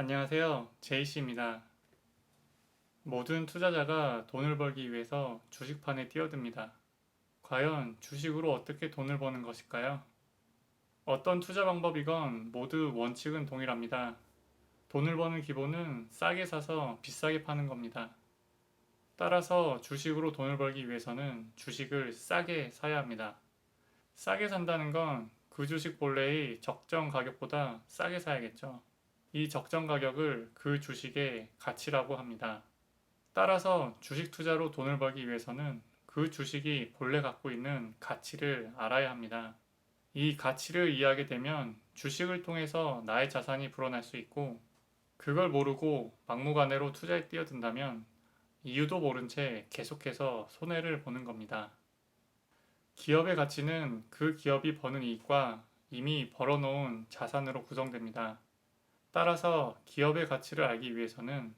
안녕하세요. 제이씨입니다. 모든 투자자가 돈을 벌기 위해서 주식판에 뛰어듭니다. 과연 주식으로 어떻게 돈을 버는 것일까요? 어떤 투자 방법이건 모두 원칙은 동일합니다. 돈을 버는 기본은 싸게 사서 비싸게 파는 겁니다. 따라서 주식으로 돈을 벌기 위해서는 주식을 싸게 사야 합니다. 싸게 산다는 건 그 주식 본래의 적정 가격보다 싸게 사야겠죠. 이 적정 가격을 그 주식의 가치라고 합니다. 따라서 주식 투자로 돈을 벌기 위해서는 그 주식이 본래 갖고 있는 가치를 알아야 합니다. 이 가치를 이해하게 되면 주식을 통해서 나의 자산이 불어날 수 있고 그걸 모르고 막무가내로 투자에 뛰어든다면 이유도 모른 채 계속해서 손해를 보는 겁니다. 기업의 가치는 그 기업이 버는 이익과 이미 벌어놓은 자산으로 구성됩니다. 따라서 기업의 가치를 알기 위해서는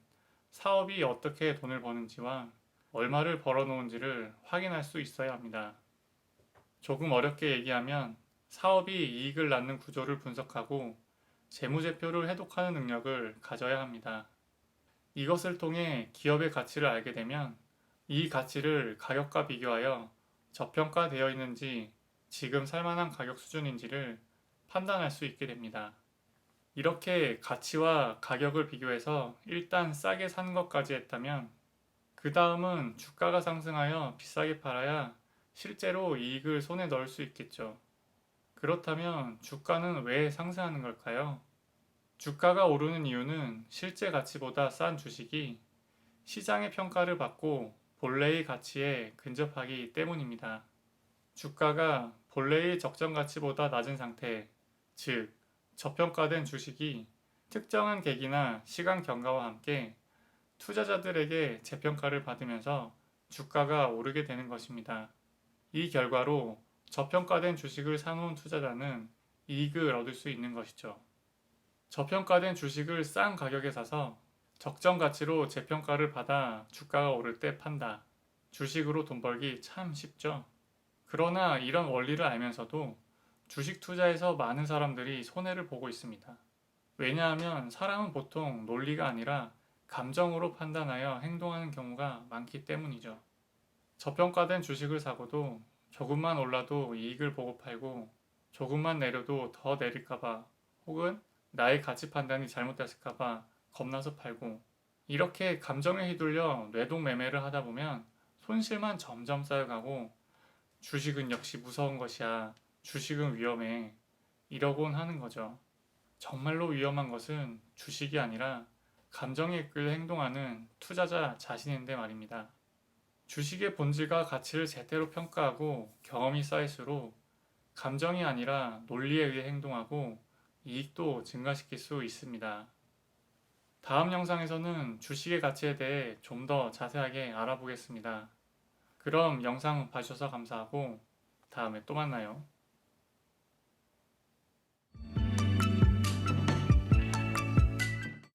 사업이 어떻게 돈을 버는지와 얼마를 벌어놓은지를 확인할 수 있어야 합니다. 조금 어렵게 얘기하면 사업이 이익을 낳는 구조를 분석하고 재무제표를 해독하는 능력을 가져야 합니다. 이것을 통해 기업의 가치를 알게 되면 이 가치를 가격과 비교하여 저평가되어 있는지 지금 살만한 가격 수준인지를 판단할 수 있게 됩니다. 이렇게 가치와 가격을 비교해서 일단 싸게 산 것까지 했다면 그 다음은 주가가 상승하여 비싸게 팔아야 실제로 이익을 손에 넣을 수 있겠죠. 그렇다면 주가는 왜 상승하는 걸까요? 주가가 오르는 이유는 실제 가치보다 싼 주식이 시장의 평가를 받고 본래의 가치에 근접하기 때문입니다. 주가가 본래의 적정 가치보다 낮은 상태, 즉, 저평가된 주식이 특정한 계기나 시간 경과와 함께 투자자들에게 재평가를 받으면서 주가가 오르게 되는 것입니다. 이 결과로 저평가된 주식을 사놓은 투자자는 이익을 얻을 수 있는 것이죠. 저평가된 주식을 싼 가격에 사서 적정 가치로 재평가를 받아 주가가 오를 때 판다. 주식으로 돈 벌기 참 쉽죠. 그러나 이런 원리를 알면서도 주식 투자에서 많은 사람들이 손해를 보고 있습니다. 왜냐하면 사람은 보통 논리가 아니라 감정으로 판단하여 행동하는 경우가 많기 때문이죠. 저평가된 주식을 사고도 조금만 올라도 이익을 보고 팔고 조금만 내려도 더 내릴까봐 혹은 나의 가치 판단이 잘못됐을까봐 겁나서 팔고 이렇게 감정에 휘둘려 뇌동 매매를 하다 보면 손실만 점점 쌓여가고 주식은 역시 무서운 것이야. 주식은 위험해. 이러곤 하는 거죠. 정말로 위험한 것은 주식이 아니라 감정에 이끌려 행동하는 투자자 자신인데 말입니다. 주식의 본질과 가치를 제대로 평가하고 경험이 쌓일수록 감정이 아니라 논리에 의해 행동하고 이익도 증가시킬 수 있습니다. 다음 영상에서는 주식의 가치에 대해 좀 더 자세하게 알아보겠습니다. 그럼 영상 봐주셔서 감사하고 다음에 또 만나요.